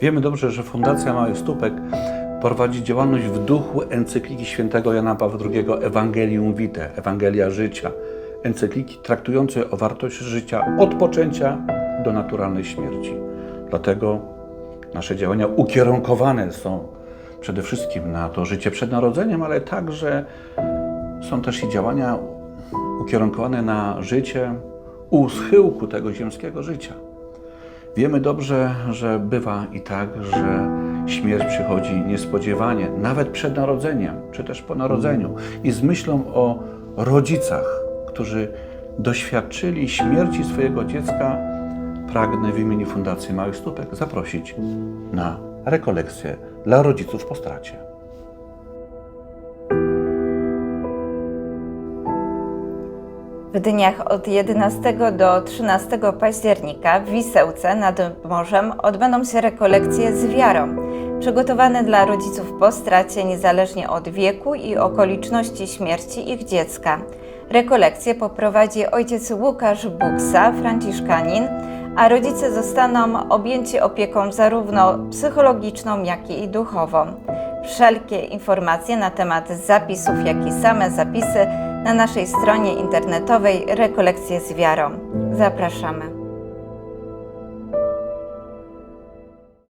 Wiemy dobrze, że Fundacja Małych Stópek prowadzi działalność w duchu encykliki świętego Jana Pawła II Evangelium Vitae, Ewangelia Życia, encykliki traktującej o wartości życia od poczęcia do naturalnej śmierci. Dlatego nasze działania ukierunkowane są przede wszystkim na to życie przed narodzeniem, ale także są też i działania ukierunkowane na życie u schyłku tego ziemskiego życia. Wiemy dobrze, że bywa i tak, że śmierć przychodzi niespodziewanie, nawet przed narodzeniem, czy też po narodzeniu. I z myślą o rodzicach, którzy doświadczyli śmierci swojego dziecka, pragnę w imieniu Fundacji Małych Stópek zaprosić na rekolekcję dla rodziców po stracie. W dniach od 11 do 13 października w Wisełce nad morzem odbędą się rekolekcje z wiarą, przygotowane dla rodziców po stracie niezależnie od wieku i okoliczności śmierci ich dziecka. Rekolekcje poprowadzi ojciec Łukasz Buksa, franciszkanin, a rodzice zostaną objęci opieką zarówno psychologiczną, jak i duchową. Wszelkie informacje na temat zapisów, jak i same zapisy na naszej stronie internetowej Rekolekcje z Wiarą. Zapraszamy.